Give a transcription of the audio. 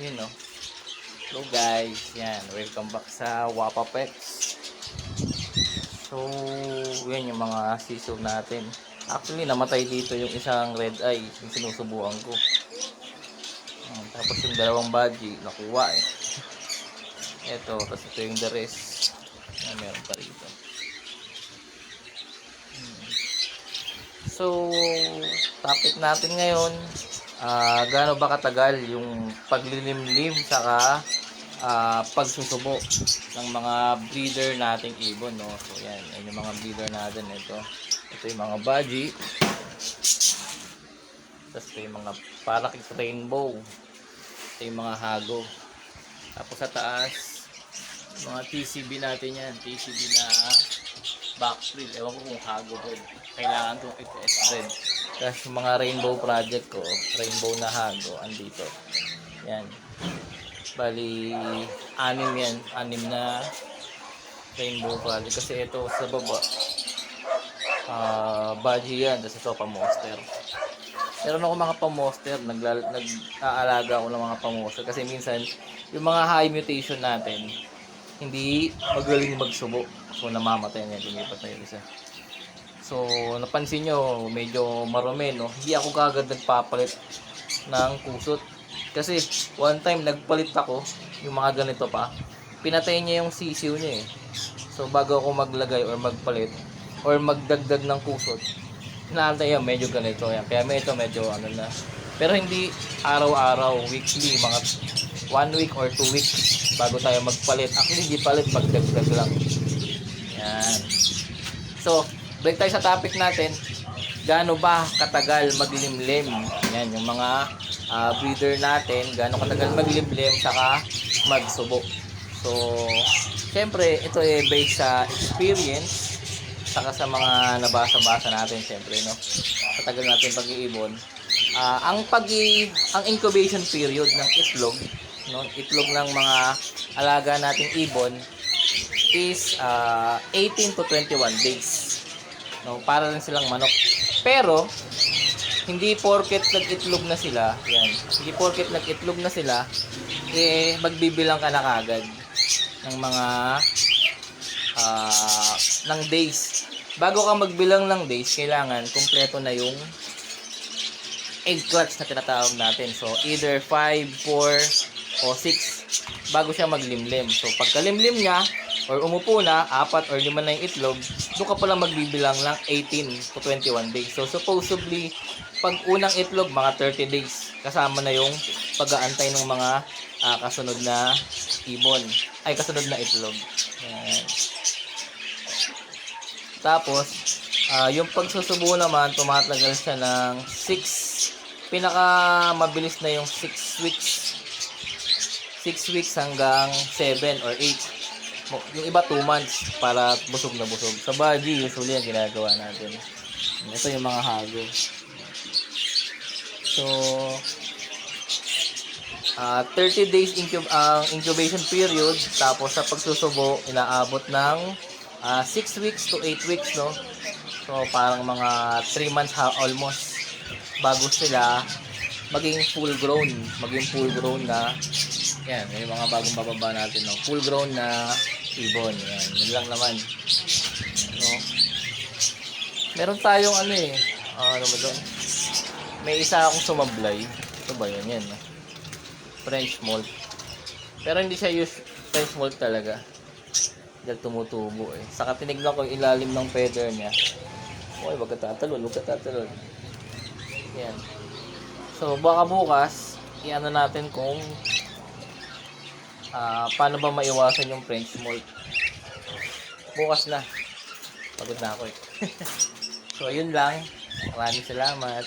Yun no. Hello guys, yan. Welcome back sa Wapapex. So, yan yung mga sisiw natin. Actually, namatay dito yung isang red eye, yung sinusubuan ko. Hmm, tapos yung dalawang badgie, nakuha eh. Ito, tapos ito yung the rest. Na meron pa rito. Hmm. So, topic natin ngayon, ah gaano ba katagal yung paglilimlim saka ah, pagsusubo ng mga breeder nating ibon, no? So, yan, yan yung mga breeder natin ito. Ito yung mga budgie. Tapos ito yung mga parakit rainbow. Ito yung mga hago. Tapos sa taas, mga TCB natin yan. TCB na backfill. Ewan ko kung hago din. Kailangan kong i-test din. Tapos yung mga rainbow project ko, rainbow na hago, andito. Yan. Bali, anim yan. Anim na rainbow project. Kasi ito sa baba, ah budgie yan. Tapos ito pa monster. Meron ako mga pa-monster, nagla- nag-aalaga ako ng mga pa-monster kasi minsan yung mga high mutation natin hindi magaling magsubo. So namamatay na yan, lumipat na yung isa. So napansin nyo, medyo marumi no. Hindi ako kagad nagpapalit ng kusot. Kasi one time nagpalit ako, yung mga ganito pa, pinatay niya yung sisiw niya eh. So bago ako maglagay or magpalit or magdagdag ng kusot, inaantay yan, medyo ganito yan. Kaya medyo medyo ano na. Pero hindi araw-araw, weekly, mga one week or two weeks bago tayo magpalit. Actually, hindi palit, magdagdag lang. Yan. So, balik tayo sa topic natin. Gaano ba katagal maglimlim? Yan, yung mga ah, breeder natin, gaano katagal maglimlim saka magsubo. So, syempre, ito ay based sa experience saka sa mga nabasa-basa natin syempre no sa tagal natin pag-iibon Ah, ang pag ang incubation period ng itlog no itlog ng mga alaga nating ibon is ah, 18 to 21 days no para rin silang manok pero hindi porket nag-itlog na sila yan hindi porket nag-itlog na sila eh magbibilang ka na kagad ng mga ah, ng days. Bago ka magbilang ng days, kailangan kumpleto na yung egg clutch na tinatawag natin. So, either 5, 4, o 6 bago siya maglimlim. So, pagkalimlim niya, or umupo na, apat or lima na yung itlog, doon ka pala magbibilang ng 18 to 21 days. So, supposedly, pag unang itlog, mga 30 days. Kasama na yung pag-aantay ng mga ah, kasunod na ibon. Ay, kasunod na itlog. Yan. Tapos, ah, yung pagsusubo naman, tumatagal siya ng 6, pinaka mabilis na yung 6 weeks. 6 weeks hanggang 7 or 8. Mo- Yung iba 2 months para busog na busog. Sa body, usually yung ginagawa natin. Ito yung mga hago. So, ah 30 days incub ang incubation period tapos sa pagsusubo inaabot ng 6 weeks to 8 weeks no so parang mga 3 months ha, almost bago sila maging full grown maging full grown na yan yung mga bagong bababa natin no full grown na ibon yan yun lang naman no meron tayong ano eh ah, ano ba doon may isa akong sumablay ito ba yun yan no? French malt. Pero hindi siya use French malt talaga. Dahil tumutubo eh. Saka tinignan ko ilalim ng feather niya. Uy, wag ka tatalon, wag ka tatalon. Yan. So, baka bukas, i-ano natin kung ah paano ba maiwasan yung French malt. Bukas na. Pagod na ako eh. so, yun lang. Maraming salamat.